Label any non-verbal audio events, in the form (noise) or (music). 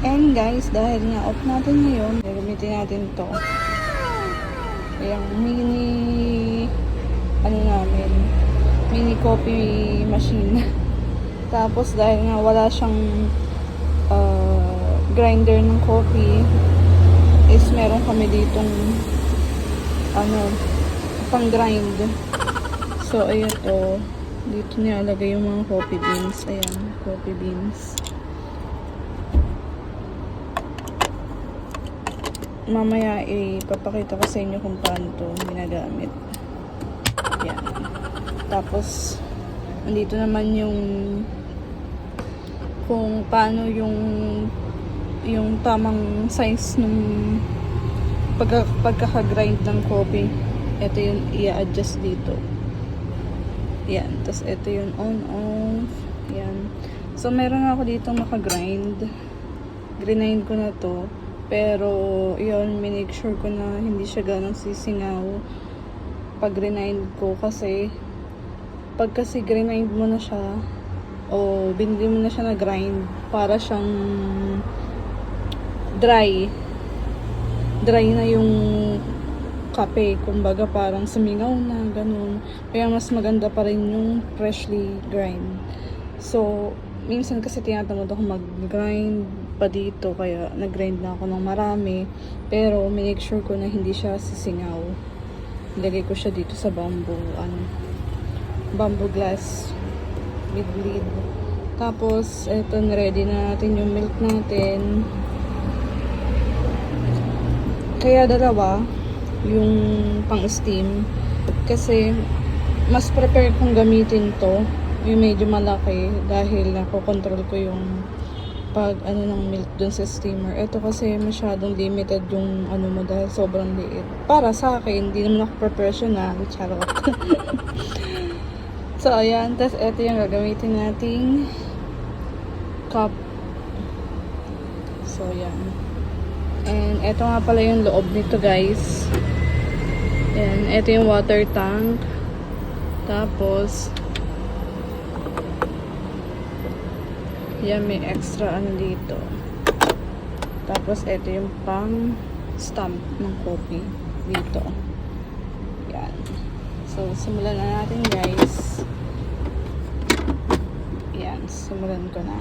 And guys, dahil nga off natin ngayon, gagamitin natin to. Yung mini, ano namin, mini coffee machine. (laughs) Tapos dahil nga wala siyang uh, grinder ng coffee, is meron kami ditong ano, pang grind. So, ayun to. Dito nilalagay yung mga coffee beans. Ayan, coffee beans. Mamaya, ipapakita ko sa inyo kung paano to ginagamit. Yan. Tapos, andito naman yung kung paano yung yung tamang size ng pagka, pagkaka-grind ng coffee. Ito yung i-adjust dito. Yan. Tapos ito yung on-off. Yan. So, meron ako dito maka-grind. Grind ko na to. Pero, yun, minake sure ko na hindi siya ganang sisingaw pag grind ko kasi pag kasi grind mo na siya o binili mo na siya na grind para siyang dry. Dry na yung kape kumbaga parang sumingaw na ganun. Kaya mas maganda pa rin yung freshly grind. So minsan kasi tinatamad ako mag-grind pa dito kaya nag-grind na ako ng marami pero make sure ko na hindi siya sisingaw Ilagay ko siya dito sa bamboo, ano, bamboo glass with lid. Tapos, eto, ready na natin yung milk natin. Kaya dalawa, yung pang-steam. Kasi, mas prepare kong gamitin to. Yung medyo malaki dahil nakokontrol ko yung pag ano ng milk dun sa steamer. Ito kasi masyadong limited yung ano mo dahil sobrang liit. Para sa akin, hindi naman ako professional. Charot. (laughs) so, ayan. Tapos ito yung gagamitin nating cup. So, ayan. And ito nga pala yung loob nito guys. Ayan. Ito yung water tank. Tapos, Yan, may extra ano dito. Tapos, ito yung pang stamp ng coffee dito. Yan. So, simulan na natin guys. Yan, simulan ko na.